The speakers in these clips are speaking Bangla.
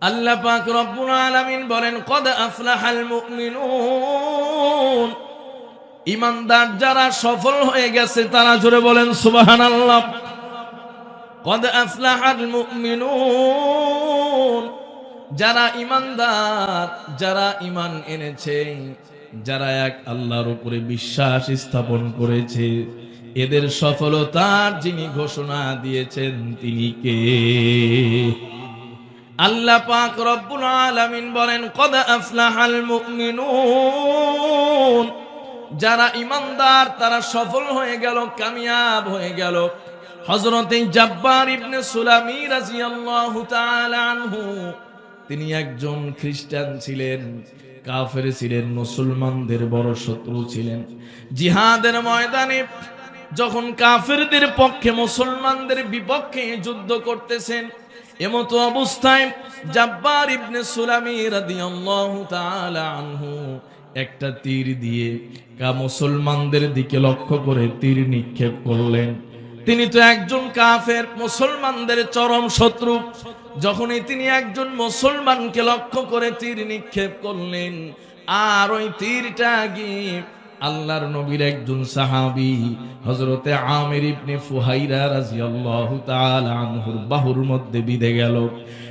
আল্লাহ পাক রব্বুল আলামিন বলেন, কদ আফলাহাল মুমিনুন। ইমানদার যারা সফল হয়ে গেছে, তারা জোরে বলেন, সুবহানাল্লাহ। কদ আফলাহাল মুমিনুন। যারা ইমানদার, যারা ইমান এনেছে, যারা এক আল্লাহর উপরে বিশ্বাস স্থাপন করেছে, এদের সফলতার যিনি ঘোষণা দিয়েছেন, তিনি কে? আল্লাহ পাক রব্বুল আলামিন বলেন, কদ আফলাহাল মুমিনুন। যারা ইমানদার, তারা সফল হয়ে গেল, কামিয়াব হয়ে গেল। হযরতে জাব্বার ইবনে সুলামি রাদিয়াল্লাহু তাআলা আনহু, তিনি একজন খ্রিস্টান ছিলেন, কাফের ছিলেন, মুসলমানদের বড় শত্রু ছিলেন। জিহাদের ময়দানে যখন কাফেরদের পক্ষে মুসলমানদের বিপক্ষে যুদ্ধ করতেছেন এমতো অবস্থায় জাব্বার ইবনে সুলামি রাদিয়াল্লাহু তাআলা আনহু একটা তীর দিয়ে কা মুসলমানদের দিকে লক্ষ্য করে তীর নিক্ষেপ করলেন। তিনি তো একজন কাফের, মুসলমানদের চরম শত্রু। যখনই তিনি একজন মুসলমানকে লক্ষ্য করে তীর নিক্ষেপ করলেন, আর ওই তীরটা গিয়ে আল্লাহর নবীর একজন সাহাবি হজরতে আমির ইবনে ফুহাইরা রাদিয়াল্লাহু তাআলা আনহুর বাহুর মধ্যে বিধে গেল।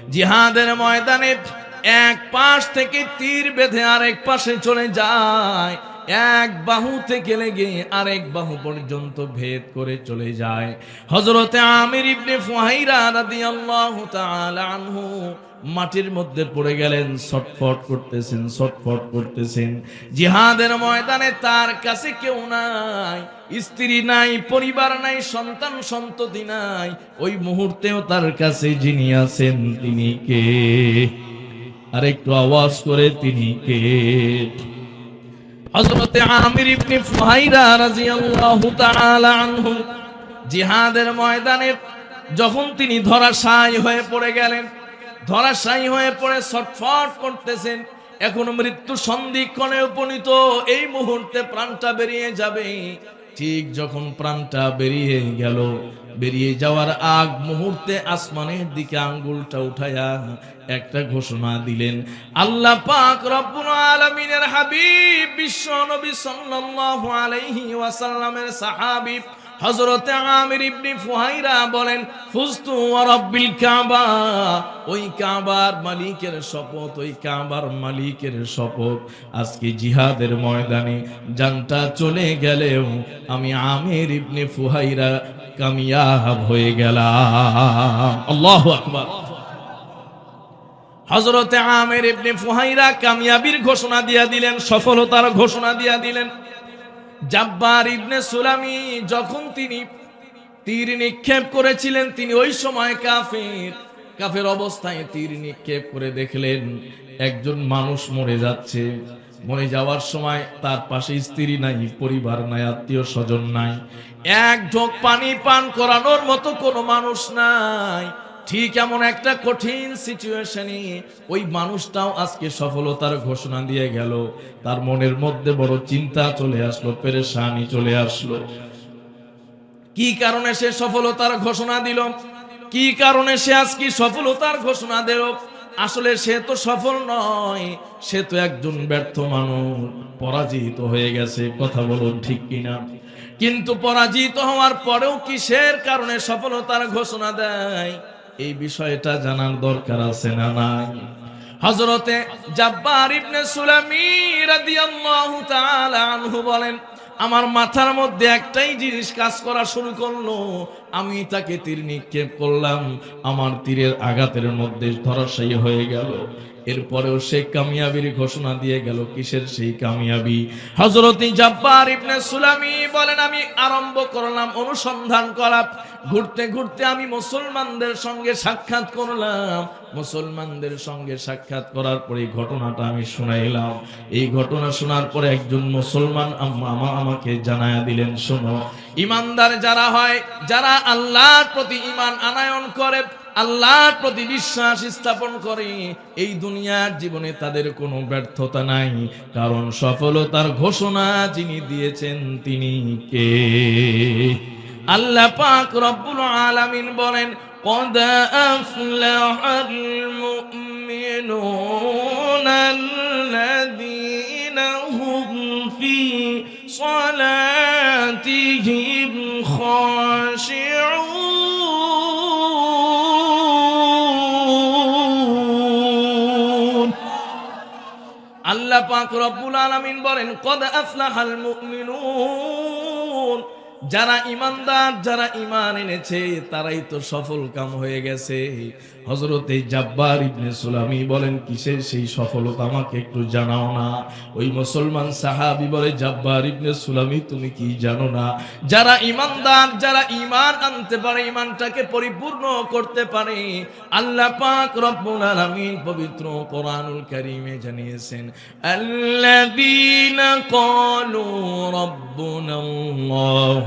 জিহাদের ময়দানে এক পাশ থেকে তীর বেঁধে আরেক পাশে চলে যায়। এক বাহু থেকে লেগে আরেক বাহু পর্যন্ত ভেদ করে চলে যায়। হজরতে আমির ইবনে ফুহাইরা রাদিয়াল্লাহু তাআলা আনহু মাটির মধ্যে পড়ে গেলেন, ছটফট করতেছেন ছটফট করতেছেন। জিহাদের ময়দানে তার কাছে কেউ নাই, স্ত্রী নাই, পরিবার নাই, সন্তান সন্ততি নাই। ওই মুহূর্তেও তার কাছে যিনি আছেন, তিনি কে? আর একটু আওয়াজ করে তিনি কে? হযরতে আমির ইবনে ফুহাইরা রাদিয়াল্লাহু তাআলা আনহু জিহাদের ময়দানে যখন তিনি ধরাশায়ী হয়ে পড়ে গেলেন, ধরাশায়ী হয়ে পড়ে ছটফট করতেছেন, এখন মৃত্যু সন্ধিক্ষণে উপনীত, এই মুহূর্তে প্রাণটা বেরিয়ে যাবে। ঠিক যখন প্রাণটা বেরিয়ে গেল, বেরিয়ে যাওয়ার আগ মুহূর্তে আসমানের দিকে আঙ্গুলটা উঠাইয়া একটা ঘোষণা দিলেন, আল্লাহ পাক রব্বুল আলামিনের হাবিব, বিশ্ব নবী সাল্লাল্লাহু আলাইহি ওয়াসাল্লামের সাহাবী হযরতে আমির ইবনি ফুহাইরা বলেন ফুস্তু রাব্বিল কাবা। ওই কাবার মালিকের শপথ, ওই কাবার মালিকের শপথ। আজকে জিহাদের ময়দানে জানটা চলে গেলেও আমি আমির ইবনে ফুহাইরা কামিয়াব হয়ে গেলাম। আল্লাহু আকবার। হজরতে আমের ইবনে ফুহাইরা কামিয়াবির ঘোষণা দিয়া দিলেন, সফলতার ঘোষণা দিয়া দিলেন। জাব্বার ইবনে সুলামি যখন তিনি তীর নিক্ষেপ করেছিলেন, তিনি ওই সময় কাফের। কাফের অবস্থায় তীর নিক্ষেপ করে দেখলেন, একজন মানুষ মরে যাচ্ছে। মরে যাওয়ার সময় তার পাশে স্ত্রী নাই, পরিবার নাই, আত্মীয় স্বজন নাই। এক ঢোক পানি পান করানোর মতো কোনো মানুষ নাই। ঠিক এমন একটা কঠিন সিচুয়েশনে ওই মানুষটাও আজকে সফলতার ঘোষণা দিয়ে গেল। তার মনের মধ্যে বড় চিন্তা চলে আসলো, পেরেশানি চলে আসলো। কি কারণে সে সফলতার ঘোষণা দিল? কি কারণে সে আজকে সফলতার ঘোষণা দিল? আসলে সে তো সফল নয়, সে তো একজন ব্যর্থ মানুষ, পরাজিত হয়ে গেছে, কথা বলুন ঠিক কিনা? কিন্তু পরাজিত হওয়ার পরেও কিসের কারণে সফলতার ঘোষণা দেয়? এই বিষয়টা জানার দরকার আছে না নাই? হজরতে জাব্বার ইবনে সুলামি রাদিয়াল্লাহু তাআলা আনহু বলেন, আমার মাথার মধ্যে একটাই জিনিস কাজ করা শুরু করল আমি তাকে তীর নিক্ষেপ করলাম। আমার তীরের আঘাতের মধ্যে ধরাশায়ী হয়ে গেল। এরপরেও সে কামিয়াবির ঘোষণা দিয়ে গেল, কিসের সেই কামিয়াবি? হজরত জাব্বার ইবনে সুলামি বলেন, আমি আরম্ভ করলাম, অনুসন্ধান করা। ঘুরতে ঘুরতে আমি মুসলমানদের সঙ্গে সাক্ষাৎ করলাম। মুসলমানদের সঙ্গে সাক্ষাৎ করার পরে ঘটনাটা আমি শুনাইলাম। এই ঘটনা শোনার পরে একজন মুসলমান আমাকে জানায়া দিলেন, শোনো ইমানদার যারা হয়, যারা আল্লাহর প্রতি ইমান আনায়ন করে, আল্লাহর প্রতি বিশ্বাস স্থাপন করে, এই দুনিয়ার জীবনে তাদের কোনো ব্যর্থতা নাই। কারণ সফলতার ঘোষণা যিনি দিয়েছেন, তিনি কে? আল্লাহ পাক রব্বুল আলামিন বলেন, কদা আফলাহাল পাক রব্বুল আলামিন বলেন কদ আফলাহাল মুমিনুন? যারা ইমানদার, যারা ইমান এনেছে, তারাই তো সফল কাম হয়ে গেছে। হজরতে জাব্বার ইবনে সুলামি বলেন, কিসের সেই সফলতা আমাকে একটু জানাও না? ওই মুসলমান সাহাবি বলে, জাব্বার ইবনে সুলামি, তুমি কি জানো না? যারা ইমানদার যারা ইমান আনতে পারে ইমানটাকে পরিপূর্ণ করতে পারে, আল্লাহ পাক রব্বুল আলামিন পবিত্র কোরআনুল কারীমে জানিয়েছেন, আল্লাযীনা ক্বালু রাব্বুনা আল্লাহু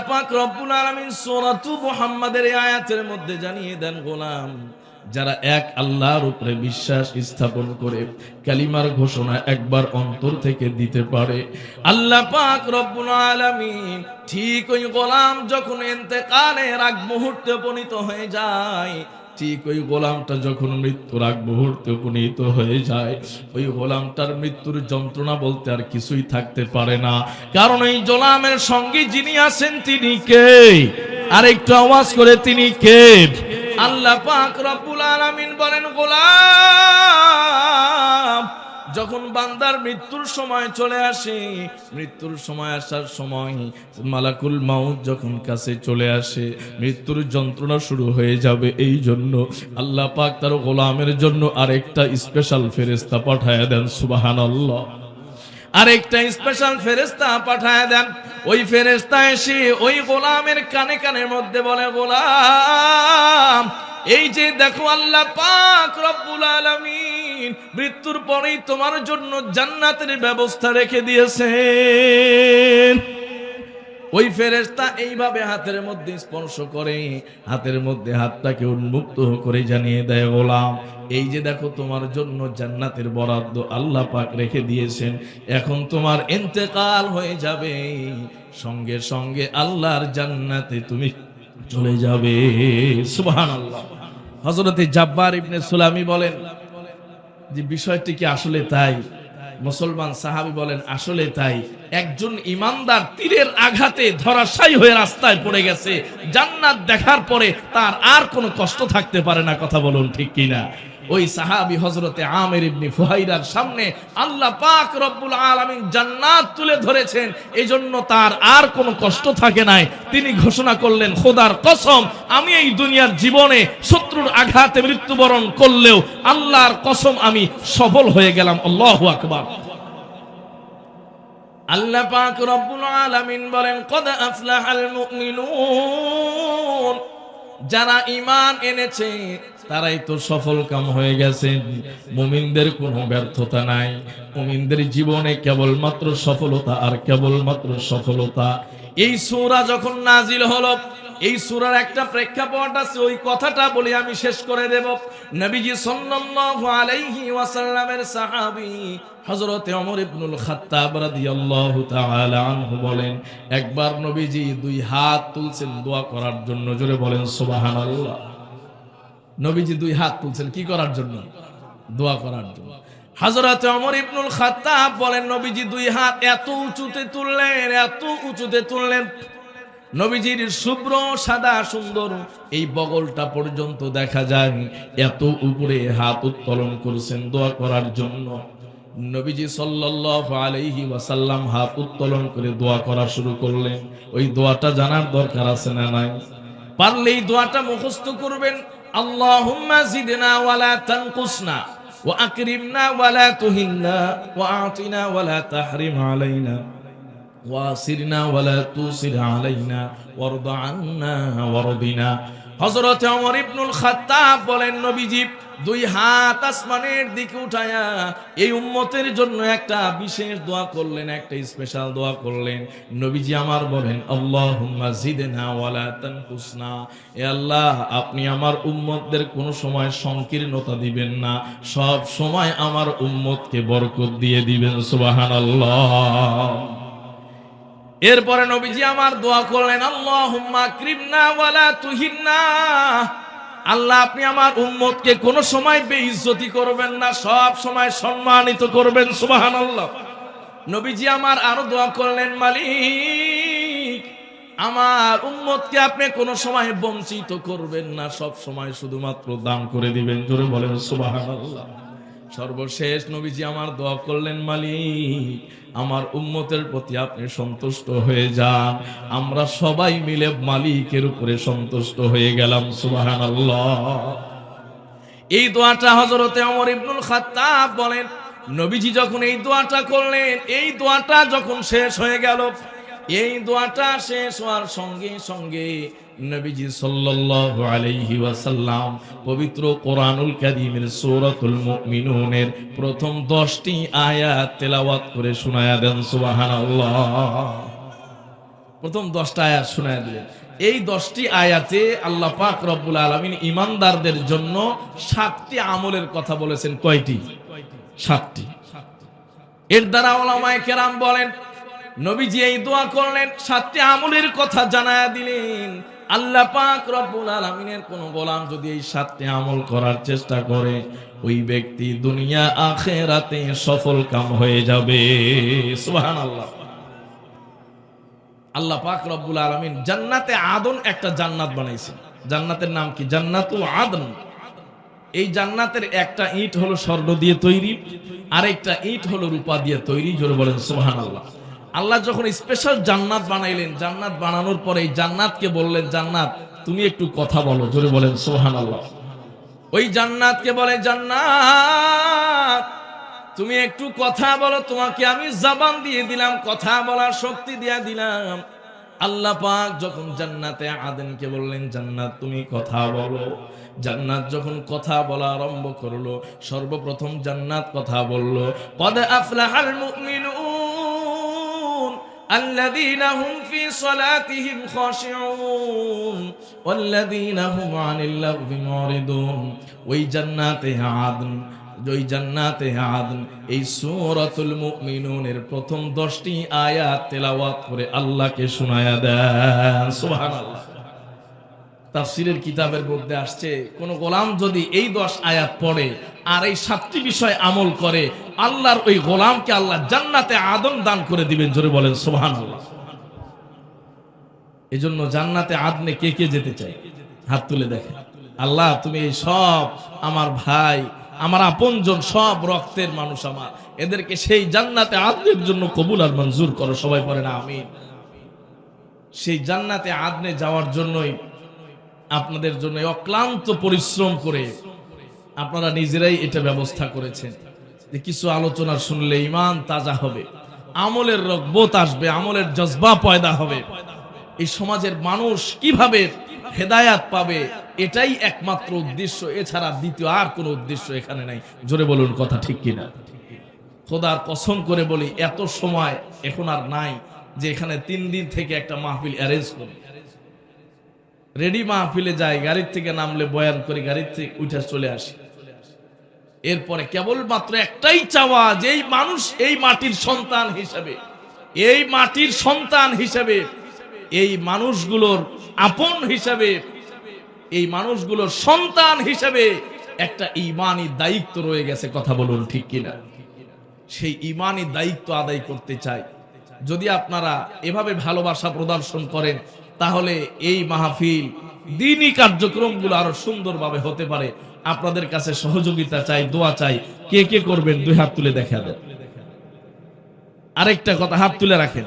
আল্লাহ পাক রব্বুল আলামিন সূরাতু মুহাম্মাদের আয়াতের মধ্যে জানিয়ে দেন, গোলাম, যারা এক আল্লাহর উপরে বিশ্বাস স্থাপন করে, কালিমার ঘোষণা একবার অন্তর থেকে দিতে পারে। আল্লাহ পাক রব্বুল আলামিন ঠিক ওই গোলাম যখন ইন্তেকালের আগ মুহূর্তে উপনীত হয়ে যায় ঠিক ওই গোলামটা যখন মৃত্যুর আগ মুহূর্তে উপনীত হয়ে যায়, ওই গোলামটার মৃত্যুর যন্ত্রণা বলতে আর কিছুই থাকতে পারে না। কারণ এই গোলামের সঙ্গে যিনি আছেন তিনি কে? আর একটু আওয়াজ করে তিনি কে? আল্লাহ পাক রব্বুল আলামিন বলেন, গোলাম! যখন বান্দার মৃত্যুর সময় চলে আসে, মৃত্যুর সময় আসার সময় মালাকুল মাউত যখন কাছে চলে আসে, মৃত্যুর যন্ত্রণা শুরু হয়ে যাবে এই জন্য। আল্লাহ পাক তার গোলামের জন্য আরেকটা স্পেশাল ফেরেস্তা পাঠায় দেন সুবাহান আল্লাহ আরেকটা স্পেশাল ফেরেস্তা পাঠায় দেন। ওই ফেরেস্তা এসে ওই গোলামের কানে কানের মধ্যে বলে, গোলাম এই যে দেখো আল্লাহ পাক রব্বুল আলামিন, মৃত্যুর পরেই তোমার জন্য জান্নাতের ব্যবস্থা রেখে দিয়েছেন। ওই ফেরেশতা এইভাবে হাতের মধ্যে স্পর্শ করে, হাতের মধ্যে হাতটাকে উন্মুক্ত করে জানিয়ে দেয়, গোলাম, এই যে দেখো তোমার জন্য জান্নাতের বরাদ্দ আল্লাহ পাক রেখে দিয়েছেন, এখন তোমার ইন্তেকাল হয়ে যাবে। সঙ্গে সঙ্গে আল্লাহর জান্নাতে তুমি চলে যাবে। সুবহানাল্লাহ। হযরতে জাব্বার ইবনে সুলামি বলেন যে বিষয়টি কি আসলে তাই? মুসলমান সাহাবি বলেন, আসলে তাই। একজন ইমানদার তীরের আঘাতে ধরাশায়ী হয়ে রাস্তায় পড়ে গেছে। জান্নাত দেখার পরে তার আর কোনো কষ্ট থাকতে পারে না, কথা বলুন ঠিক কিনা? ওই সাহাবি হজরতে আমের ইবনি ফুহাইরার সামনে আল্লাহ পাক রব্বুল আলামিন জান্নাত তুলে ধরেছেন। এই জন্য তার আর কোনো কষ্ট থাকে নাই। তিনি ঘোষণা করলেন, খোদার কসম, আমি এই দুনিয়ার জীবনে শত্রুর আঘাতে মৃত্যুবরণ করলেও আল্লাহর কসম আমি সফল হয়ে গেলাম। আল্লাহু আকবার। আল্লাহ পাক রব্বুল আলামিন বলেন, কদ আফলাহাল মুমিনুন। যারা ঈমান এনেছে তারাই তো সফল কাম হয়ে গেছে মুমিনদের কোনো ব্যর্থতা নাই। মুমিনদের জীবনে কেবলমাত্র সফলতা আর কেবলমাত্র সফলতা। এই সূরা যখন নাজিল হলো, এই সূরার একটা প্রেক্ষাপট আছে, ওই কথাটা বলে আমি শেষ করে দেব। নবীজি সাল্লাল্লাহু আলাইহি ওয়াসাল্লামের সাহাবী হযরতে ওমর ইবনুল খাত্তাব রাদিয়াল্লাহু তাআলা আনহু বলেন, একবার নবীজি দুই হাত তুলছেন দোয়া করার জন্য, জোরে বলেন সুবহানাল্লাহ। নবীজি দুই হাত তুলছেন, কি করার জন্য? দোয়া করার জন্য। হাজরাতে অমর ইবনুল খাত্তাব বলেন, নবীজি দুই হাত এত উঁচুতে তুললেন, এত উঁচুতে তুললেন। নবীজির শুভ্র, সাদা, সুন্দর এই বগলটা পর্যন্ত দেখা যায় এত উপরে হাত উত্তোলন করছেন দোয়া করার জন্য। নবীজি সাল্লাল্লাহু আলাইহি ওয়াসাল্লাম হাত উত্তোলন করে দোয়া করা শুরু করলেন। ওই দোয়াটা জানার দরকার আছে না নাই? পারলে এই দোয়াটা মুখস্থ করবেন। আল্লাহুম্মা জিদনা ওয়ালা তানকুসনা ওয়া আকরিমনা ওয়ালা তুহিননা ওয়া আতিনা ওয়ালা তাহরিম আলাইনা ওয়াসিরনা ওয়ালা তুসির আলাইনা ওয়ারদা আন্না ওয়ারদিনা হযরত ওমর ইবনুল খাত্তাব বলেন, নবীজি, দুই হাত আসমানের দিকে উঠায়া এই উম্মতের জন্য একটা বিশেষ দোয়া করলেন, একটা স্পেশাল দোয়া করলেন। নবীজি আমার বলেন ওয়ালা তানকুসনা। এ আল্লাহ, আপনি আমার উম্মতদের কোনো সময় সংকীর্ণতা দিবেন না, সব সময় আমার উম্মতকে বরকত দিয়ে দিবেন, সুবহানাল্লাহ। এরপরে নবীজি আমার দোয়া করলেন তুহিননা। আল্লাহ, আপনি আমার উম্মতকে কোন সময় বেইজ্জতি করবেন না, সব সময় সম্মানিত করবেন, সুবহানাল্লাহ। নবীজি আমার আরও দোয়া করলেন, মালিক, আমার উম্মতকে আপনি কোন সময় বঞ্চিত করবেন না, সব সময় শুধুমাত্র দান করে দিবেন। জোরে বলেন, সুবহানাল্লাহ। সর্বশেষ নবীজি আমার দোয়া করলেন, মালিক, আমার উম্মতের প্রতি আপনি সন্তুষ্ট হয়ে যান। আমরা সবাই মিলে মালিকের উপরে সন্তুষ্ট হয়ে গেলাম সুবাহান এই দোয়াটা হজরতে অমর ইবনুল খাত্তাব বলেন, নবীজি যখন এই দোয়াটা করলেন, এই দোয়াটা যখন শেষ হয়ে গেল এই দোয়াটা শেষ হওয়ার সঙ্গে সঙ্গে নবীজি সাল্লাল্লাহু আলাইহি ওয়াসাল্লাম পবিত্র কোরআনুল কারীমের সূরাতুল মুমিনুনের প্রথম 10টি আয়াত তেলাওয়াত করে শোনায়া দেন, সুবহানাল্লাহ। প্রথম 10টা আয়াত শোনায়া দিলেন। এই 10টি আয়াতে আল্লাহ পাক রব্বুল আলামিন ঈমানদারদের জন্য সাতটি আমলের কথা বলেছেন। কয়টি? সাতটি। এর দ্বারা ওলামায়ে কেরাম বলেন নবীজি এই দোয়া করলেন, সাতটি আমলের কথা জানায়া দিলেন। আল্লাহ পাক রব্বুল আলামিনের কোন গোলাম যদি এই সাতটি আমল করার চেষ্টা করে, ওই ব্যক্তি দুনিয়া আখেরাতে সফল কাম হয়ে যাবে। সুবহানাল্লাহ। আল্লাহ পাক রব্বুল আলামিন জান্নাতে আদন একটা জান্নাত বানাইছেন। জান্নাতের নাম কি? জান্নাতু আদন। এই জান্নাতের একটা ইট হলো স্বর্ণ দিয়ে তৈরি, আরেকটা ইট হলো রূপা দিয়ে তৈরি, জোরে বলেন সুবহানাল্লাহ। আল্লাহ যখন স্পেশাল জান্নাত বানাইলেন, জান্নাত বানানোর পরে জান্নাতকে বললেন, জান্নাত, তুমি একটু কথা বলো। জোরে বলেন সোহান আল্লাহ ওই জান্নাতকে বলে, জান্নাত, তুমি একটু কথা বলো, তোমাকে আমি জবান দিয়ে দিলাম, কথা বলার শক্তি দিয়ে দিলাম। আল্লাহ পাক যখন জান্নাতে আদেনকে বললেন, জান্নাত, তুমি কথা বলো। জান্নাত যখন কথা বলা আরম্ভ করল, সর্বপ্রথম জান্নাত কথা বলল, কদ আফলাহাল মুমিনুন الذين هم في صلاتهم خاشعون والذين هم عن اللغو معرضون ওই জান্নাতে আদন ওই জান্নাতে আদন এই সূরাতুল মুমিনুনের প্রথম 10টি আয়াত তেলাওয়াত করে আল্লাহকে শোনায়া দেন সুবহানাল্লাহ তাফসিরের কিতাবের মধ্যে আসছে, কোন গোলাম যদি এই দশ আয়াত পড়ে আর এই সাতটি বিষয় আমল করে, আল্লাহর ওই গোলামকে আল্লাহ জান্নাতে আদম দান করে দিবেন, জোরে বলেন সোহান আল্লাহ এই জন্য জান্নাতে আদনে কে কে যেতে চাই হাত তুলে দেখে আল্লাহ, তুমি এই সব আমার ভাই, আমার আপনজন সব রক্তের মানুষ আমার। এদেরকে সেই জান্নাতে আদনের জন্য কবুল আর মঞ্জুর করো, সবাই পড়ে না আমি সেই জান্নাতে আদনে যাওয়ার জন্যই আপনাদের জন্য অক্লান্ত পরিশ্রম করে আপনারা নিজেরাই এটা ব্যবস্থা করেছেন। যে কিছু আলোচনা শুনলে ইমান তাজা হবে, আমলের রগবত আসবে, আমলের জজবা পয়দা হবে। এই সমাজের মানুষ কীভাবে হেদায়াত পাবে, এটাই একমাত্র উদ্দেশ্য। এছাড়া দ্বিতীয় আর কোনো উদ্দেশ্য এখানে নাই। জোরে বলুন, কথা ঠিক কিনা? খোদার কসম করে বলি, এত সময় এখন আর নাই যে এখানে তিন দিন থেকে একটা মাহফিল অ্যারেঞ্জ করি রেডি মাহফিলে যাই, গাড়ির থেকে নামলে বয়ান করে, গাড়ির থেকে উঠে চলে আসি। এরপরে কেবলমাত্র একটাই চাওয়া যে এই মানুষ এই মাটির সন্তান হিসাবে, এই মাটির সন্তান হিসাবে, এই মানুষগুলোর আপন হিসাবে, এই মানুষগুলোর সন্তান হিসাবে একটা ইমানি দায়িত্ব রয়ে গেছে, কথা বলুন ঠিক কিনা? সেই ইমানি দায়িত্ব আদায় করতে চাই। যদি আপনারা এভাবে ভালোবাসা প্রদর্শন করেন তাহলে এই মাহফিল দিনই কার্যক্রমগুলো আরও সুন্দরভাবে হতে পারে। আপনাদের কাছে সহযোগিতা চাই, দোয়া চাই। কে কে করবেন, দুই হাত তুলে দেখা দেন। আরেকটা কথা, হাত তুলে রাখেন।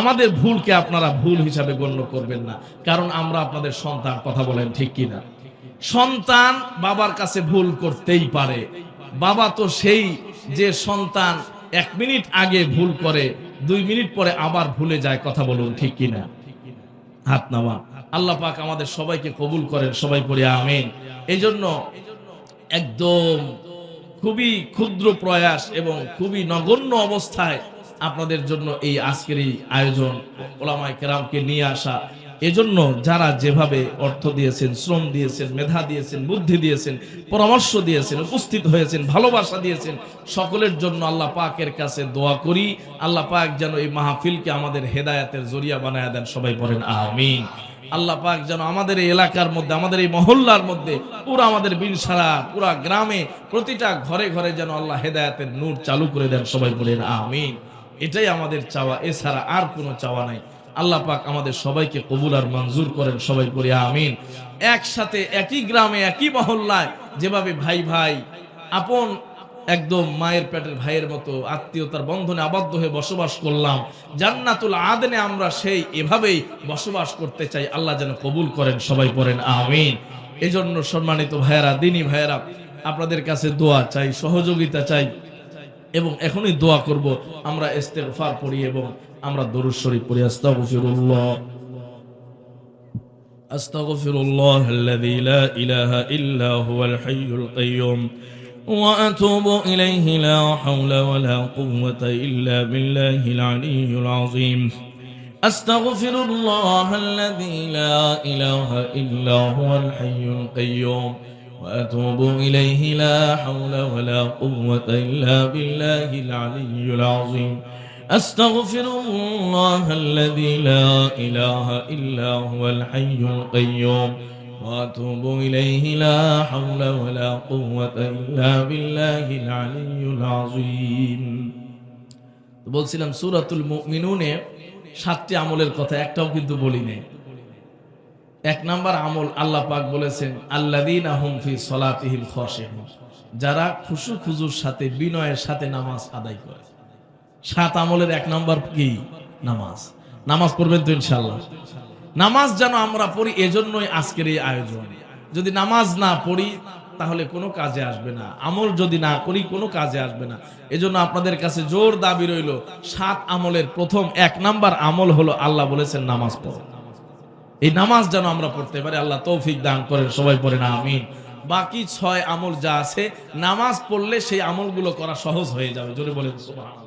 আমাদের ভুলকে আপনারা ভুল হিসাবে গণ্য করবেন না, কারণ আমরা আপনাদের সন্তান, কথা বলেন ঠিক কিনা? সন্তান বাবার কাছে ভুল করতেই পারে। বাবা তো সেই যে সন্তান এক মিনিট আগে ভুল করে, দুই মিনিট পরে আবার ভুলে যায়, কথা বলুন ঠিক কিনা? হাত নামা। আল্লাহ পাক আমাদের সবাইকে কবুল করেন, সবাই পড়ে আমিন। এই জন্য একদম খুবই ক্ষুদ্র প্রয়াস এবং খুবই নগণ্য অবস্থায় আপনাদের জন্য এই আজকের এই আয়োজন ওলামায় কেরামকে নিয়ে আসা। এজন্য যারা যেভাবে অর্থ দিয়েছেন, শ্রম দিয়েছেন, মেধা দিয়েছেন, বুদ্ধি দিয়েছেন, পরামর্শ দিয়েছেন, উপস্থিত হয়েছেন, ভালোবাসা দিয়েছেন, সকলের জন্য আল্লাহ পাকের কাছে দোয়া করি। আল্লাহ পাক যেন এই মাহফিলকে আমাদের হেদায়াতের জরিয়া বানায় দেন। সবাই পড়েন আমিন। আল্লাহ পাক যেন আমাদের এই এলাকার মধ্যে, আমাদের এই মহল্লার মধ্যে পুরো আমাদের বিনসারা পুরা গ্রামে প্রতিটা ঘরে ঘরে যেন আল্লাহ হেদায়াতের নূর চালু করে দেন। সবাই বলেন, আমিন। এটাই আমাদের চাওয়া। এছাড়া আর কোনো চাওয়া নাই। আল্লাহ পাক আমাদের সবাইকে কবুল আর মঞ্জুর করেন, সবাই করি আমিন। একসাথে একই গ্রামে, একই মহল্লায় যেভাবে ভাই ভাই, আপন একদম মায়ের পেটের ভাইয়ের মতো আত্মীয়তার বন্ধনে আবদ্ধ হয়ে বসবাস করলাম, জান্নাতুল আদনে আমরা সেই এভাবেই বসবাস করতে চাই, আল্লাহ যেন কবুল করেন, সবাই পড়েন আমিন। এজন্য সম্মানিত ভাইয়েরা, দিনী ভাইয়েরা, আপনাদের কাছে দোয়া চাই, সহযোগিতা চাই, এবং এখনই দোয়া করব, আমরা ইস্তেগফার পড়ি এবং أمر আমরা الشريف قل পড়ি الله أستغفر الله الذي لا إله إلا هو الحي القيوم وأتوب إليه لا حول ولا قوة إلا بالله العلي العظيم أستغفر الله الذي لا إله إلا هو الحي القيوم وأتوب إليه لا حول ولا قوة إلا بالله العلي العظيم أستغفر الله الذي لا إله إلا هو الحي القيوم وأتوب إليه لا حول ولا قوة إلا بالله العلي العظيم. বলছিলাম, সুরাতুল মুমিনুনে সাতটি আমলের কথা, একটাও কিন্তু বলি নাই। এক নাম্বার আমল আল্লাহ পাক বলেছেন আল্লাদিন আহম ফি সলাতিহিল খসে যারা খুশু খুজুর সাথে, বিনয়ের সাথে নামাজ আদায় করে। সাত আমলের এক নাম্বার কি? নামাজ। নামাজ পড়বেন তো ইনশাল্লাহ নামাজ যেন আমরা পড়ি, এজন্যই আজকের এই আয়োজন। যদি নামাজ না পড়ি, তাহলে কোনো কাজে আসবে না। আমল যদি না করি, কোনো কাজে আসবে না। এজন্য আপনাদের কাছে জোর দাবি রইল, সাত আমলের প্রথম এক নাম্বার আমল হলো আল্লাহ বলেছেন নামাজ পড়ো। এই নামাজ যেন আমরা পড়তে পারি, আল্লাহ তৌফিক দান করেন, সবাই পড়ে না আমিন। বাকি ছয় আমল যা আছে, নামাজ পড়লে সেই আমলগুলো করা সহজ হয়ে যাবে। জোরে বলেন, সুবহানাল্লাহ।